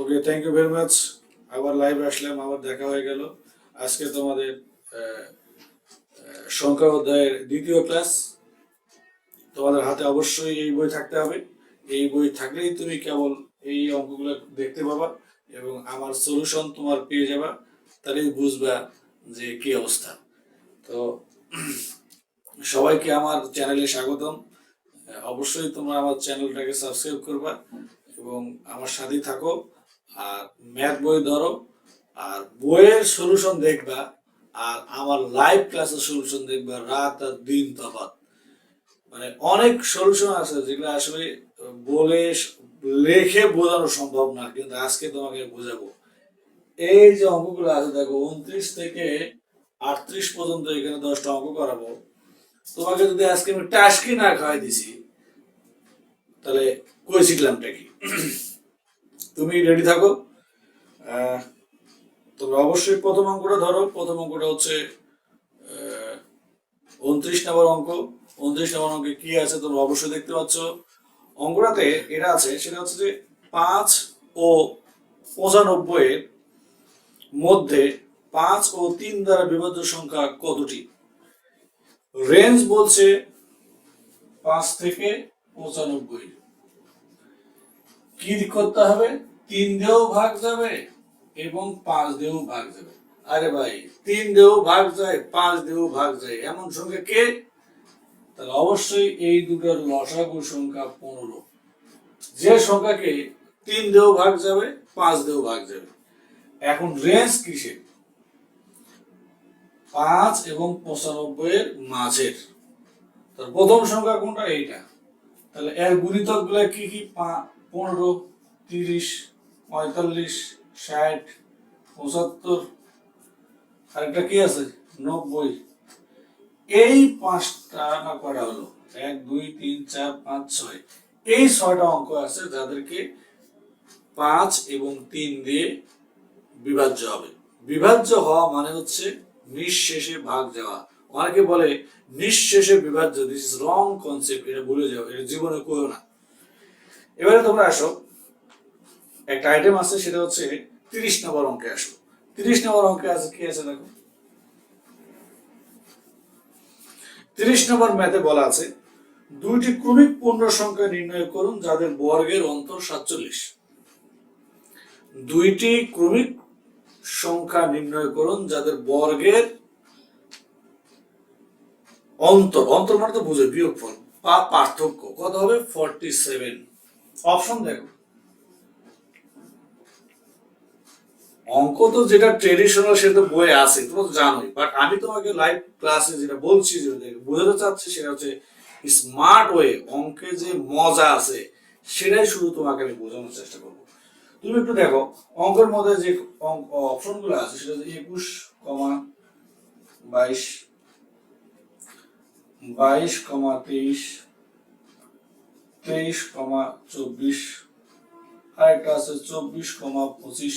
Okay thank you very much আবার live আসলাম, আবার দেখা হয়ে গেল। আজকে তোমাদের সংখ্যা অধ্যায়ের দ্বিতীয় ক্লাস তোমাদের হাতে অবশ্যই এই বই থাকতে হবে। এই বই থাকলেই তুমি কেবল এই অঙ্কগুলো দেখতে পাবা এবং আমার সলিউশন তোমার পেয়ে যাবা, তাহলেই বুঝবা যে কি অবস্থা। তো, সবাইকে আমার চ্যানেলে স্বাগতম। অবশ্যই তোমরা আমার চ্যানেলটাকে সাবস্ক্রাইব করবা এবং আমার সাথেই থাকো। আর ম্যাথ বই ধরো, আর বইয়ের সলিউশন দেখবা, আর আমার লাইভ ক্লাসের সলিউশন দেখবা, রাত আর দিন তফাৎ। মানে অনেক সলিউশন আছে যেগুলো আসলে বলে, লেখে বোঝানো সম্ভব না, কিন্তু আজকে তোমাকে বোঝাবো। এই যে অঙ্কগুলো আছে, দেখো, উনত্রিশ থেকে আটত্রিশ পর্যন্ত এখানে দশটা অঙ্ক করাবো। তোমাকে যদি আজকে আমি টাস্কি না খাওয়াই দিছি, তাহলে কই শিখলামটা কি? তুমি রেডি থাকো। তোমরা অবশ্যই প্রথম অঙ্কটা ধরো। প্রথম অঙ্কটা হচ্ছে উনত্রিশ নম্বর অঙ্ক। উনত্রিশ নম্বর অঙ্কে কি আছে তোমরা অবশ্যই দেখতে পাচ্ছ। অঙ্কটাতে এটা আছে, সেটা হচ্ছে যে পাঁচ ও পঁচানব্বই এর মধ্যে পাঁচ ও তিন দ্বারা বিভাজ্য সংখ্যা কতটি? রেঞ্জ বলছে পাঁচ থেকে পঁচানব্বই। কি করতে হবে, তিন দিয়েও ভাগ যাবে এবং পাঁচ দিয়েও ভাগ যাবে। আরে ভাই, তিন দিয়েও ভাগ যায়, পাঁচ দিয়েও ভাগ যায়, এমন সংখ্যা কে? তাহলে অবশ্যই এই দুটোর লসাগু সংখ্যা পনেরো। যে সংখ্যাকে তিন দিয়েও ভাগ যাবে, পাঁচ দিয়েও ভাগ যাবে। এখন রেঞ্জ কিসের? পাঁচ এবং পঁচানব্বই এর মাঝের প্রথম সংখ্যা কোনটা? এইটা। তাহলে এর গুণিতকগুলা কি? কি পনেরো, তিরিশ, পঁয়তাল্লিশ, ষাট, পঁচাত্তর আর একটা কি আছে? নব্বই। এই পাঁচটা না কটা হলো? এক, দুই, তিন, চার, পাঁচ, ছয়। এই ছয়টা অঙ্ক আছে যাদেরকে পাঁচ এবং তিন দিয়ে বিভাজ্য হবে। বিভাজ্য হওয়া মানে হচ্ছে নিঃশেষে ভাগ দেওয়া। অনেকে বলে, নিঃশেষে বিভাজ্য দিস রং কনসেপ্ট এটা ভুলে যাও, এটা জীবনে কেউ না। এবারে তোমরা আসো। একটা আইটেম আছে, সেটা হচ্ছে তিরিশ নম্বর অঙ্কে আসো। তিরিশ নম্বর অঙ্কে আছে, কি আছে দেখো? তিরিশ নম্বর ম্যাথে বলা আছে, দুইটি ক্রমিক পূর্ণ সংখ্যা নির্ণয় করুন, যাদের বর্গের অন্তর সাতচল্লিশ। দুইটি ক্রমিক সংখ্যা নির্ণয় করুন, যাদের বর্গের অন্তর অন্তর মানে তো বুঝে, বিয়োগফল বা পার্থক্য। কত হবে? ফর্টি সেভেন অপশন দেখো। অঙ্ক তো যেটা ট্রেডিশনাল সেটা বইয়ে আছে, তোমরা তো জানোই। বাট আমি তোমাকে লাইভ ক্লাসে যেটা বলছি বোঝাতে চাচ্ছি, সেটা হচ্ছে স্মার্ট ওয়ে অঙ্কে যে মজা আছে, সেটাই শুধু তোমাকে আমি বোঝানোর চেষ্টা করব। তুমি একটু দেখো, অঙ্কের মধ্যে যে অপশনগুলো আছে, সেটা হচ্ছে একুশ কমা বাইশ বাইশ কমা তেইশ তেইশ কমা চব্বিশ। আরেকটা আছে চব্বিশ কমা পঁচিশ।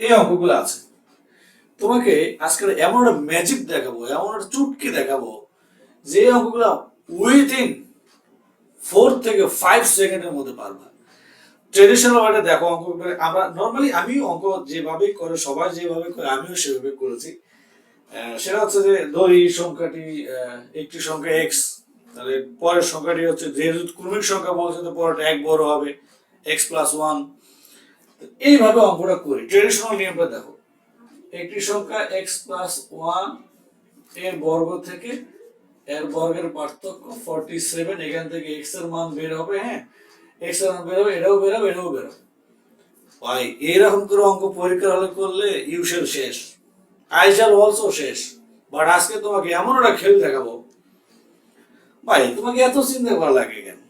এই অঙ্কগুলো আছে। তোমাকে আজকে এমন একটা ম্যাজিক দেখাবো, এমন একটা চুটকি দেখাবো যে অঙ্কগুলো উইথিন ফোর থেকে ফাইভ সেকেন্ডের মধ্যে পারবা। ট্রেডিশনাল ওয়ার্ডে দেখো অঙ্ক আমরা নর্মালি আমি অঙ্ক যেভাবে করে, সবাই যেভাবে করে, আমিও সেভাবে করেছি। সেটা হচ্ছে যে ধরি সংখ্যাটি একটি সংখ্যা এক্স তাহলে পরের সংখ্যাটি হচ্ছে যেহেতু ক্রমিক সংখ্যা বলছে, তো পরেরটা এক বড় হবে এক্স প্লাস ওয়ান এইভাবে অঙ্কটা করি। ট্রেডিশনাল নিয়মটা দেখো। একটি সংখ্যা এক্স প্লাস ওয়ানের বর্গ থেকে এর বর্গের পার্থক্য ফর্টি সেভেন এখান থেকে এক্সের মান বের হবে হ্যাঁ? এক্সের মান বের হবে, এটাও বের হবে, এটাও বের হবে। ভাই এরকম করে অঙ্ক পরীক্ষা হলে করলে ইউশেল শেষ। আইজাল অলসো শেষ। বাট আজকে তোমাকে এমন একটা খেল দেখাবো ভাই, তোমাকে এত চিন্তা করা লাগে কেন?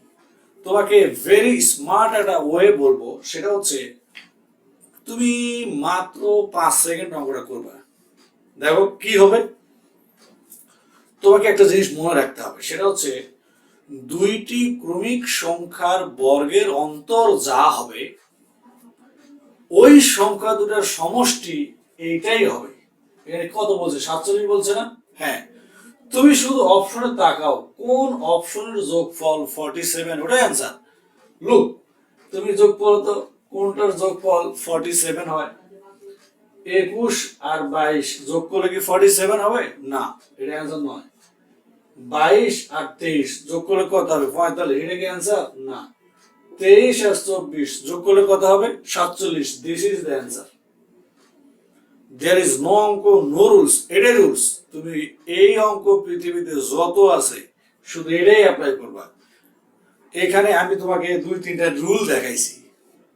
তোমাকে ভেরি স্মার্ট একটা ওয়ে বলব, সেটা হচ্ছে তুমি মাত্র পাঁচ সেকেন্ড অঙ্কটা করবা। দেখো কি হবে। তোমাকে একটা জিনিস মনে রাখতে হবে, সেটা হচ্ছে দুইটি ক্রমিক সংখ্যার বর্গের অন্তর যা হবে, ওই সংখ্যা দুটার সমষ্টি এইটাই হবে। এখানে কত বলছে? সাতচল্লিশ বলছে না? হ্যাঁ। তুমি শুধু অপশনে তাকাও, কোন অপশনের যোগফল ফর্টি সেভেন ওটাই অ্যান্সার লুক তুমি যোগ করো তো, কোনটার যোগফল ফর্টি সেভেন হয়? একুশ আর বাইশ, যোগ করলে কি ফর্টি সেভেন হবে? না, এটা অ্যান্সার নয়। বাইশ আর তেইশ, যোগ করলে কত হবে? পঁয়তাল্লিশ, এটা কি অ্যান্সার না। তেইশ আর চব্বিশ, যোগ করলে কত হবে? সাতচল্লিশ this is the answer there is no অঙ্ক নো রুলস এটাই রুলস তুমি এই অঙ্ক পৃথিবীতে যত আছে, শুধু এটাই অ্যাপ্লাই করবা। এখানে আমি তোমাকে দুই, তিনটা রুল দেখাইছি।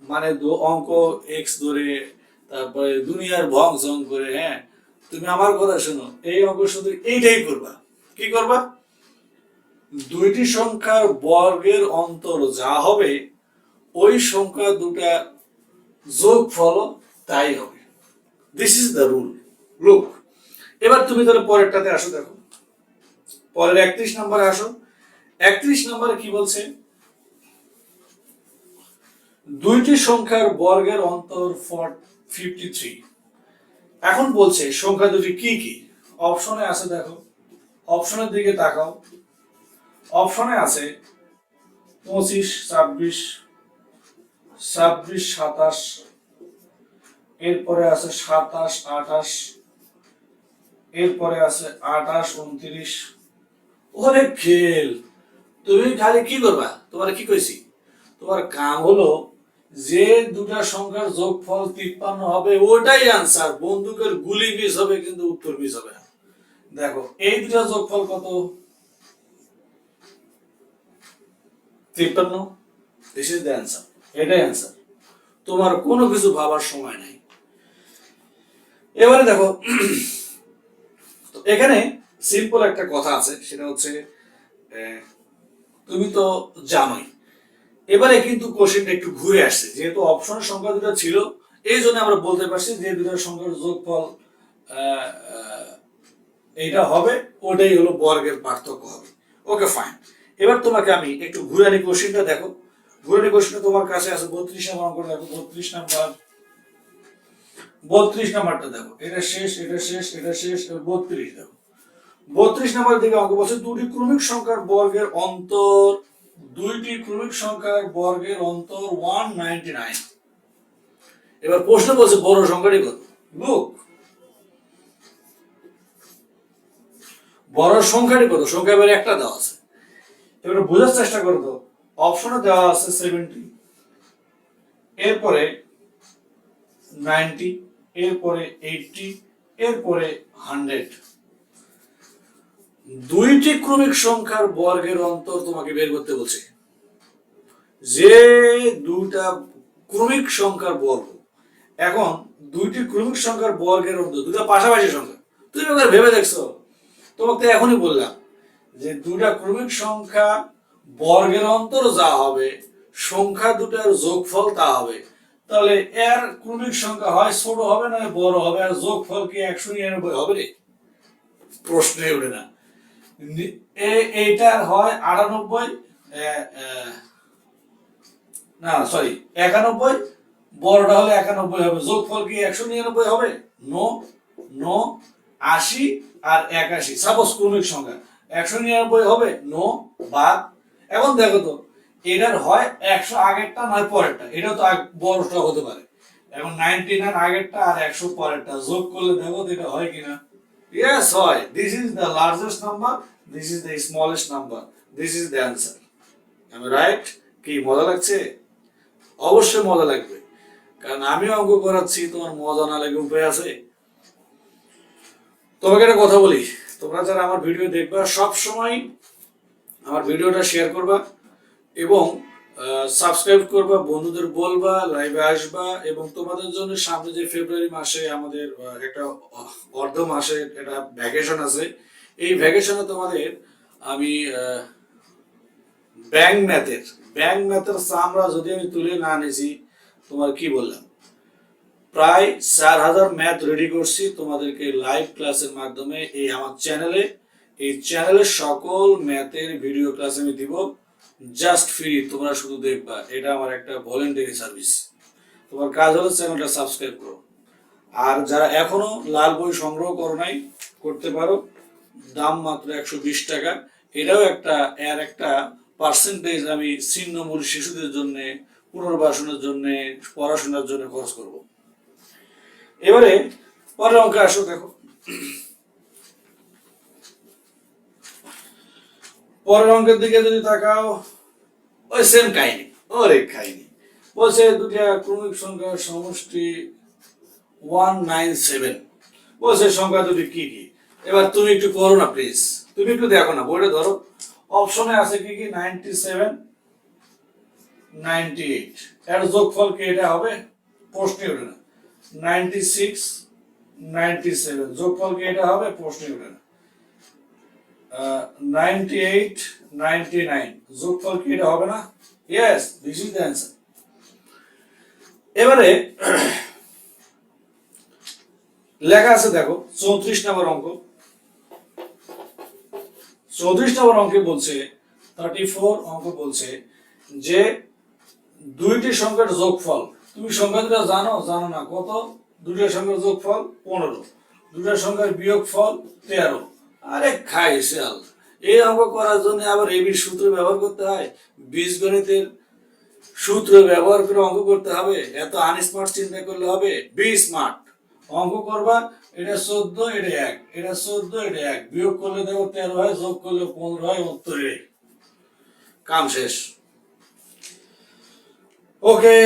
মানে অঙ্ক এক্স ধরে, তারপরে দুনিয়ার ভং সং করে হ্যাঁ? তুমি আমার কথা শোনো, এই অঙ্ক শুধু এইটাই করবা। কি করবা? দুইটি সংখ্যার বর্গের অন্তর যা হবে, ওই সংখ্যা দুটা যোগ ফল তাই হবে। This is the rule look এবার তুমি তাহলে পরেরটাতে আসো, দেখো। পরের একত্রিশ নম্বরে আসো। একত্রিশ নম্বরে কি বলছে? দুইটি সংখ্যার বর্গের অন্তর ফর ফিফটি থ্রি এখন বলছে, সংখ্যা দুটি কি কি? অপশনে আছে, দেখো। অপশনের দিকে তাকাও। অপশনে আছে, পঁচিশ, ছাব্বিশ ছাব্বিশ, সাতাশ এরপরে আছে সাতাশ, আঠাশ, এরপরে আছে আঠাশ, উনত্রিশ। ওরে খেল, তুমি খালি কি করবা? তোমার কি কইছি? তোমার কাম হলো যে দুটা সংখ্যার যোগফল তিপ্পান্ন হবে, ওটাই আনসার বন্দুকের গুলি মিস হবে, কিন্তু উত্তর মিস হবে না। দেখো, এই দুটা যোগফল কত? তিপ্পান্ন? দিস ইজ দ্য অ্যান্সার এটাই অ্যান্সার তোমার কোনো কিছু ভাবার সময় নাই। এবারে দেখো, এখানে সিম্পল একটা কথা আছে, সেটা হচ্ছে তুমি তো জানোই। এবারে কিন্তু কোশ্চেনটা একটু ঘুরে আসছে, যেহেতু অপশনের সংখ্যা দুটো ছিল, এই জন্য আমরা বলতে পারছি যে দুটোর সংখ্যার যোগফল এইটা হবে, ওটাই হলো বর্গের পার্থক্য হবে। ওকে ফাইন এবার তোমাকে আমি একটু ঘুরানি কোশ্চেনটা দেখো। ঘুরানি কোশ্চেনটা তোমার কাছে আছে, বত্রিশ নম্বর অঙ্ক দেখো, বত্রিশ নাম্বার বত্রিশ নাম্বারটা দেখো। এটা শেষ এটা শেষ এটা শেষ বত্রিশ দেখো। বত্রিশ নাম্বার দিকে অঙ্ক বলছে, দুটি ক্রমিক সংখ্যার বর্গের অন্তর, দুইটি ক্রমিক সংখ্যার বর্গের অন্তর ওয়ান নাইনটি নাইন এবার প্রশ্ন বলছে, বড় সংখ্যাটি কত? লুক বড় সংখ্যাটি কত? সংখ্যা এবার একটা দেওয়া আছে। এবার বোঝার চেষ্টা করো তো। অপশনে দেওয়া আছে সেভেন্টি এরপরে নাইনটি এরপরে এইটটি, এরপরে হান্ড্রেড। দুইটি ক্রমিক সংখ্যার বর্গের অন্তর তোমাকে বের করতে বলছে। যে দুইটা ক্রমিক সংখ্যার বর্গ, এখন দুইটি ক্রমিক সংখ্যার বর্গের অন্তর দুটো পাশাপাশি সংখ্যা। তুমি এবার ভেবে দেখছ? তোমাকে এখনই বললাম যে দুটা ক্রমিক সংখ্যা বর্গের অন্তর যা হবে, সংখ্যা দুটার যোগফল তা হবে। তাহলে এর ক্রমিক সংখ্যা হয়, ছোট হবে না, বড় হবে, আর যোগফল কি একশো নিরানব্বই হবে রে? প্রশ্নে উঠে না। এইটার হয় আটানব্বই না সরি একানব্বই, বড়টা হলে একানব্বই হবে। যোগফল কি একশো নিরানব্বই হবে? নো নো, আশি আর একাশি। সাপোজ ক্রমিক সংখ্যা। একশো নিরানব্বই হবে, নো, বাদ। এখন দেখো তো এটার হয় একশো আগেরটা নয় পরেরটা এটা তো বড়টা হতে পারে এখন নাইনটি নাইন আগেরটা আর একশো পরেরটা যোগ করলে দেখো এটা হয় কিনা Yes, হয়. Is the largest number. This is the smallest number. This is the answer. Am I right? কি মজা লাগছে অবশ্যই মজা লাগবে কারণ আমি অঙ্ক করাচ্ছি তোমার মজা না লাগে উপায় আছে তোমাকে একটা কথা বলি তোমরা যারা আমার ভিডিও দেখবা সব সময় আমার ভিডিওটা শেয়ার করবা এবং সাবস্ক্রাইব করবা, বন্ধুদের বলবা লাইভে আসবা এবং তোমাদের জন্য সামনে যে ফেব্রুয়ারি মাসে আমাদের একটা অর্ধ মাসে একটা ভ্যাকেশন আছে, এই ভ্যাকেশনে তোমাদের আমি ব্যাংক ম্যাথের ব্যাংক ম্যাথের চামড়া যদি আমি তুলে না নিছি, তোমার কি বললাম? প্রায় চার হাজার ম্যাথ রেডি করছি তোমাদেরকে লাইভ ক্লাসের মাধ্যমে এই আমার চ্যানেলে এই চ্যানেলের সকল ম্যাথের ভিডিও ক্লাস আমি দিব। জাস্ট ফ্রি তোমরা শুধু দেখবা। এটা আমার একটা ভলেন্টারি সার্ভিস তোমার কাজ হলো চ্যানেলটা সাবস্ক্রাইব করো। আর যারা এখনও লাল বই সংগ্রহ করো নাই, করতে পারো। দাম মাত্র একশো বিশ টাকা। এটাও একটা, এর একটা পার্সেন্টেজ আমি ছিন্নমূল শিশুদের জন্য, পুনর্বাসনের জন্য, পড়াশোনার জন্য খরচ করব। এবারে পরের অঙ্কে আসো, দেখো। পরের অঙ্কের দিকে যদি তাকাও, ওই সেম কাহিনী, ওরে কাহিনী। বলছে দুটা ক্রমিক সংখ্যার সমষ্টি ওয়ান নাইন সেভেন বলছে সংখ্যা দুটি কি কি? এবার তুমি একটু করো না প্লিজ তুমি একটু দেখো না বোর্ডে ধরো। অপশনে আছে কি কি? নাইনটি সেভেন নাইনটি এইট এর যোগফল কি এটা হবে? প্রশ্নে ওঠে না। নাইনটি সিক্স নাইনটি সেভেন যোগফল কি এটা হবে? প্রশ্নে ওঠে না। এবারে লেখা আছে দেখো, চৌত্রিশ নম্বর অঙ্ক। চৌত্রিশ নম্বর অঙ্কে বলছে থার্টি ফোর অঙ্ক বলছে যে দুইটি সংখ্যার যোগফল, তুমি সংখ্যা জানো? জানো না। কত? দুইটা সংখ্যার যোগফল পনেরো। দুইটা সংখ্যার বিয়োগফল তেরো। আরে খাই শিয়াল এই অঙ্ক করার জন্য আবার এবির সূত্র ব্যবহার করতে হয়। বীজগণিতের সূত্র ব্যবহার করে অঙ্ক করতে হবে। এত আনস্মার্ট চিন্তা করলে হবে। বি স্মার্ট অঙ্ক করবা, এটা চোদ্দ, এটা এক। এটা চোদ্দ, এটা এক। বিয়োগ করলে দেখো তেরো হয়, যোগ করলে পনেরো হয়, উত্তর। কাম শেষ। ওকে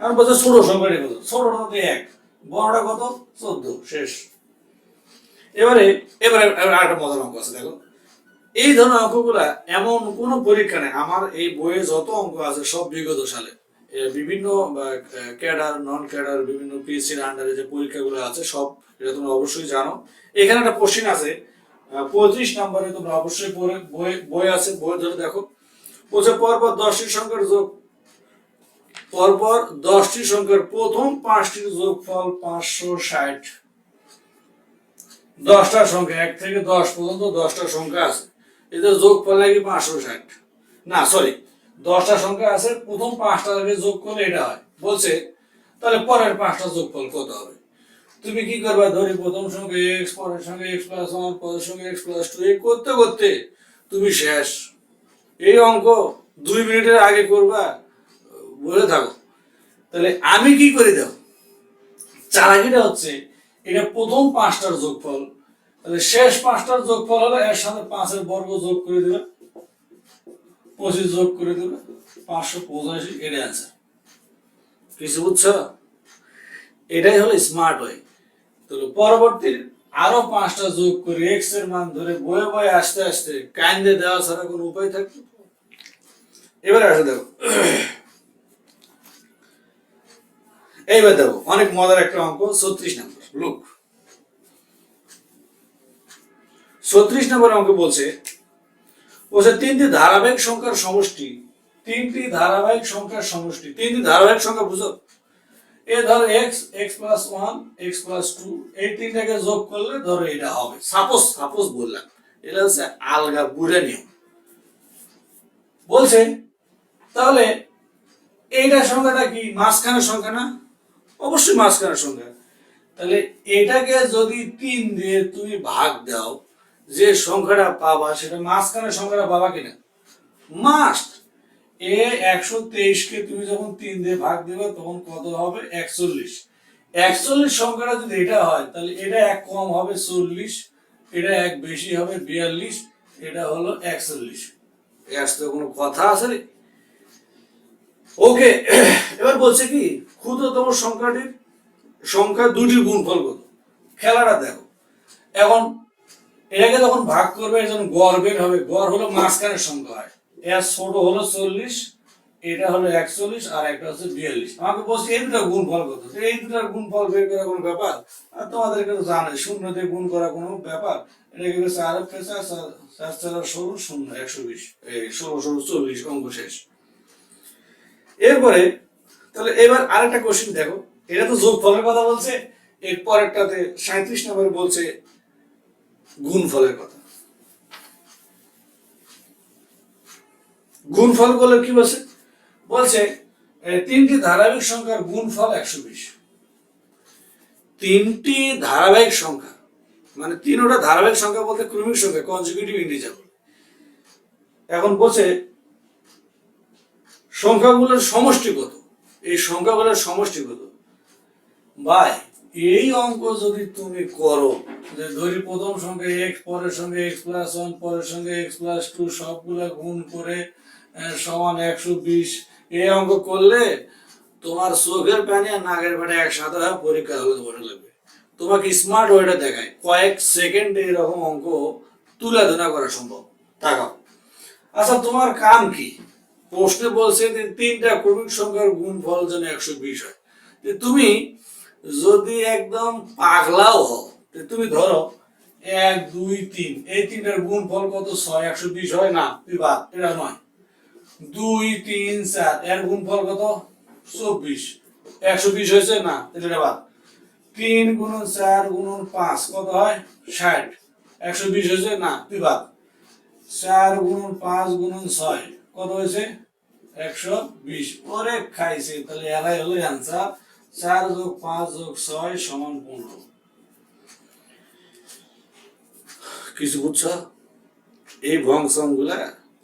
এখন বলছে ছোট সংখ্যাটা কত তো এক। বড়টা কত? চোদ্দ। শেষ। এবারে এবারে আরেকটা মজার অঙ্ক আছে, দেখো। এই ধরনের অঙ্কগুলা এমন কোন পরীক্ষা নেই। আমার এই বইয়ে যত অঙ্ক আছে, সব বিগত সালে। বিভিন্ন ক্যাডার নন ক্যাডার বিভিন্ন পিএসসির আন্ডারে যে পরীক্ষাগুলো আছে, সব এটা তোমরা অবশ্যই জানো। এখানে একটা কোশ্চিন আছে। পঁয়ত্রিশ নম্বরে তোমরা অবশ্যই বই বই আছে, বই ধরে দেখো। বলছে, পরপর দশটি সংখ্যার যোগ, পরপর দশটি সংখ্যার প্রথম পাঁচটির যোগফল পাঁচশো ষাট। দশটা সংখ্যা, এক থেকে দশ পর্যন্ত দশটা সংখ্যা আছে। এদের যোগ করলে কি পাঁচশো ষাট। না সরি দশটা সংখ্যা আছে, প্রথম পাঁচটা আগে যোগ করলে এটা হয়। বলছে, তাহলে পরের পাঁচটা যোগ যোগফল কত হবে? তুমি কি করবে? ধরি প্রথম সঙ্গে এক্স পরের সঙ্গে এক্স প্লাস ওয়ান পরের সঙ্গে এক্স প্লাস টু এই করতে করতে তুমি শেষ। এই অঙ্ক দুই মিনিটের আগে করবা, বলে থাকো। তাহলে আমি কি করে দেব? চালাকিটা হচ্ছে এটা প্রথম পাঁচটার যোগফল। তাহলে শেষ পাঁচটার যোগফল হলে, এর সাথে পাঁচের বর্গ যোগ করে দিবে পঁচিশ যোগ করে দিবে পাঁচশো পঁচাশি এটা আছে কিছু বুঝছ? এটাই হলো স্মার্ট ওয়ে তাহলে পরবর্তী আরও পাঁচটা যোগ করে এক্সের মান ধরে বয়ে বয়ে আসতে আসতে কান্দে দেওয়া ছাড়া কোনো উপায় থাকবে? এবারে আসে দেখো। এইবার দেখো, অনেক মজার একটা অঙ্ক, ছত্রিশ নম্বর। লুক ছত্রিশ নম্বর অঙ্ক বলছে বলছে তিনটি ধারাবাহিক সংখ্যার সমষ্টি, তিনটি ধারাবাহিক সংখ্যার সমষ্টি, তিনটি ধারাবাহিক সংখ্যা বুঝো। এ ধরো X X plus one X plus two এই তিনটাকে যোগ করলে ধরো এটা হবে। সাপোজ সাপোজ বললাম, এটা হচ্ছে আলগা বুড়ে নিয়ম। বলছে, তাহলে এইটার সংখ্যাটা কি মাঝখানের সংখ্যা না? অবশ্যই মাঝখানের সংখ্যা। তাহলে এটাকে যদি তিন দিয়ে তুমি ভাগ দাও, যে সংখ্যাটা পাবা সেটা মাঝখানের সংখ্যাটা পাবা কিনা? মাস্ট এ একশো তেইশকে তুমি যখন তিন দিয়ে ভাগ দেবে, তখন কত হবে? একচল্লিশ। একচল্লিশ সংখ্যাটা যদি এটা হয়, তাহলে এটা এক কম হবে চল্লিশ, এটা এক বেশি হবে বিয়াল্লিশ, এটা হলো একচল্লিশ। এর কোনো কথা আছে ওকে এবার বলছে কি, ক্ষুদ্রতম সংখ্যাটির সংখ্যা দুটির গুণফল কত? খেলাটা দেখো। এখন এটাকে যখন ভাগ করবে যখন গড় বের হবে। গড় হলো মাঝখানের সংখ্যা। হয় এর ছোট হলো চল্লিশ, এটা হলো একচল্লিশ আর একটা হচ্ছে বিয়াল্লিশ। আমাকে বলছে, এই দুটা গুণফল কত? এই দুটার গুণফল বের করা কোনো ব্যাপার? আর তোমাদেরকে তো জানে শূন্য দিয়ে গুণ করা কোনো ব্যাপার? এটাকে হচ্ছে আর চার চার চার ষোলো? শূন্য, একশো বিশ। ষোলো ষোলো, চল্লিশ, অঙ্ক শেষ। এরপরে, তাহলে এবার আরেকটা কোশ্চেন দেখো। এটা তো যোগফলের কথা বলছে, এর পরেরটাতে সাঁত্রিশ নম্বরে বলছে গুণফলের কথা। গুণফল বলে কি বলছে? বলছে তিনটি ধারাবাহিক সংখ্যার গুণফল একশো বিশ। তিনটি ধারাবাহিক সংখ্যা মানে তিনটা ধারাবাহিক সংখ্যা বলতে ক্রমিক সংখ্যা কনজিকিউটিভ ইন্টিজার এখন বলছে, সংখ্যাগুলোর সমষ্টি কত? এই সংখ্যাগুলোর সমষ্টি কত? ভাই, এই অঙ্ক যদি তুমি করো, যে ধরি প্রথম সঙ্গে এক্স পরের সঙ্গে এক্স প্লাস ওয়ান পরের সঙ্গে এক্স প্লাস টু গুণ করে সমান একশো বিশ, এই অঙ্ক করলে তোমার চোখের একসাথে হয়, পরীক্ষা হলে লাগবে। তোমাকে স্মার্ট ওয়েটা দেখায় কয়েক অঙ্ক করা সম্ভব। তাকাও। আচ্ছা তোমার কাম কি? প্রশ্নে বলছে তিনটা ক্রমিক সংখ্যার গুণফল যেন একশো বিশ হয়। তুমি যদি একদম পাগলাও হও তুমি ধরো, এক, দুই, তিন, এই তিনটার গুণ ফল কত? ছয়, একশো বিশ হয় না? তুই বাদ, এটা নয়। দুই, তিন, চার, এর গুণ ফল কত? চব্বিশ। একশো বিশ হয়েছে না? এটা বাদ। তিন গুণন চার গুণন পাঁচ, কত হয়? ষাট। একশো বিশ হয়েছে না? তুই বাদ। চার গুণন পাঁচ গুণন ছয়, কত হয়েছে? একশো বিশ। ওরে খাইছে, তাহলে এরাই হলো অ্যান্সার চার যোগ পাঁচ যোগ ছয় সমান পনেরো। কিছু বুঝছ? এই ভংসংগুলা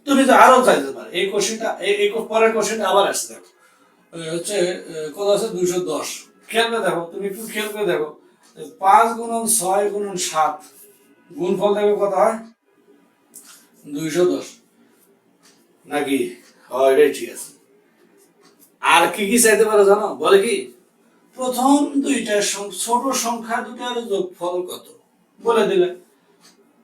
তুমি তো আরও চাইতে পারো। এই কোশ্চেনটা এই পরের কোশ্চেনটা আবার আসছে দেখো। হচ্ছে কত আছে? দুইশো দশ। খেয়াল দেখো, তুমি একটু খেয়াল দেখো। পাঁচ গুণন ছয় গুণন সাত, গুণফল দেখো কত হয়? দুইশো দশ। নাকি? হয়, এটাই ঠিক আছে। আর কি কি চাইতে পারো জানো? বলে কি? প্রথম দুইটা ছোট সংখ্যা দুটার যোগফল কত? বলে দিলে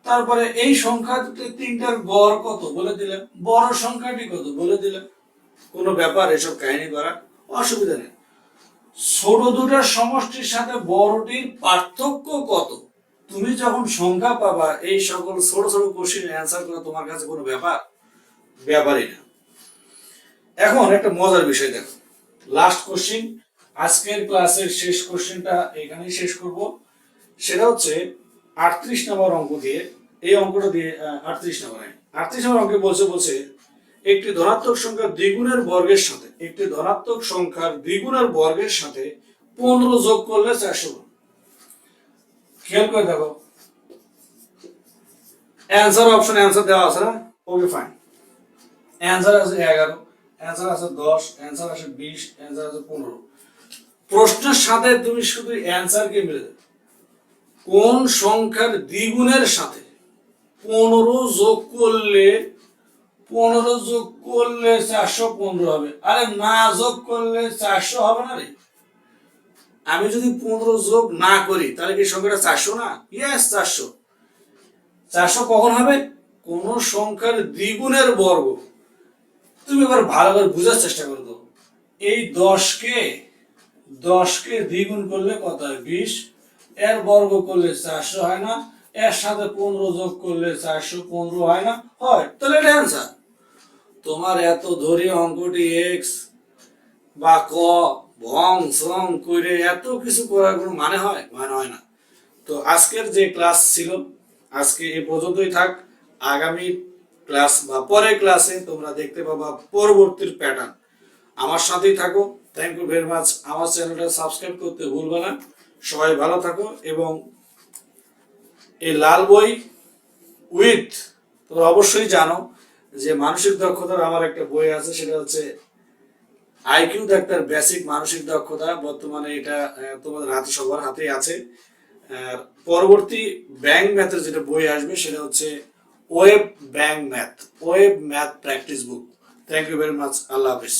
তারপরে এই সংখ্যা তিনটার গড় কত? বলে দিলে বড় সংখ্যাটি কত? বলে দিলে কোনো ব্যাপার, এসব কাহিনী করা অসুবিধা নেই। ছোট দুটার সমষ্টির সাথে বড়টির পার্থক্য কত? তুমি যখন সংখ্যা পাবা, এই সকল ছোট ছোট কোশ্চেন অ্যান্সার করা তোমার কাছে কোনো ব্যাপার? ব্যাপারই না। এখন একটা মজার বিষয় দেখো। লাস্ট কোশ্চেন আজকের ক্লাসের শেষ কোশ্চেনটা এখানেই শেষ করব। সেটা হচ্ছে আটত্রিশ নম্বর অঙ্ক দিয়ে, এই অঙ্কটা দিয়ে আটত্রিশ নম্বর আটত্রিশ নম্বর অঙ্কে বলছে বলছে, একটি ধনাত্মক সংখ্যার দ্বিগুণের বর্গের সাথে, একটি ধনাত্মক সংখ্যার দ্বিগুণের বর্গের সাথে পনেরো যোগ করলে চারশো খেয়াল করে দেখো। অ্যান্সার অপশন অ্যান্সার দেওয়া আছে না? ওকে ফাইন অ্যান্সার আছে এগারো অ্যান্সার আছে দশ অ্যান্সার আছে বিশ অ্যান্সার আছে পনেরো। প্রশ্নের সাথে তুমি শুধু অ্যান্সারকে মিলে দেবে। কোন সংখ্যার দ্বিগুণের সাথে পনেরো যোগ করলে, পনেরো যোগ করলে চারশো পনেরো হবে। আরে না যোগ করলে চারশো হবে না রে। আমি যদি পনেরো যোগ না করি, তাহলে কি সংখ্যাটা চারশো না? ইয়েস চারশো। চারশো কখন হবে? কোন সংখ্যার দ্বিগুণের বর্গ। তুমি এবার ভালো করে বোঝার চেষ্টা করে দাও এই দশকে দশকে দ্বিগুণ করলে কত হয়? বিশ। এর বর্গ করলে চারশো হয় না। এর সাথে পনেরো যোগ করলে চারশো পনেরো হয় না। হয়। তাহলে এটা অ্যান্সার তোমার এত ধরি অঙ্কটি এক্স বা ক, ভং, সং করে এত কিছু করার কোনো মানে হয়? মানে হয় না। তো আজকের যে ক্লাস ছিল, আজকে এ পর্যন্তই থাক। আগামী ক্লাস বা পরের ক্লাসে তোমরা দেখতে পাবা পরবর্তীর প্যাটার্ন আমার সাথেই থাকো। থ্যাংক ইউ ভেরি মাচ আমার চ্যানেলটা সাবস্ক্রাইব করতে ভুলবে না। সবাই ভালো থাকো এবং এই লাল বই উইথ তোমরা অবশ্যই জানো যে মানসিক দক্ষতার আমার একটা বই আছে, সেটা হচ্ছে আইকিউ ডাক্তার বেসিক মানসিক দক্ষতা। বর্তমানে এটা তোমাদের হাতে, সবার হাতেই আছে। আর পরবর্তী ব্যাংক ম্যাথের যেটা বই আসবে, সেটা হচ্ছে web bank math, web math practice book. Thank you very much Allah Hafiz.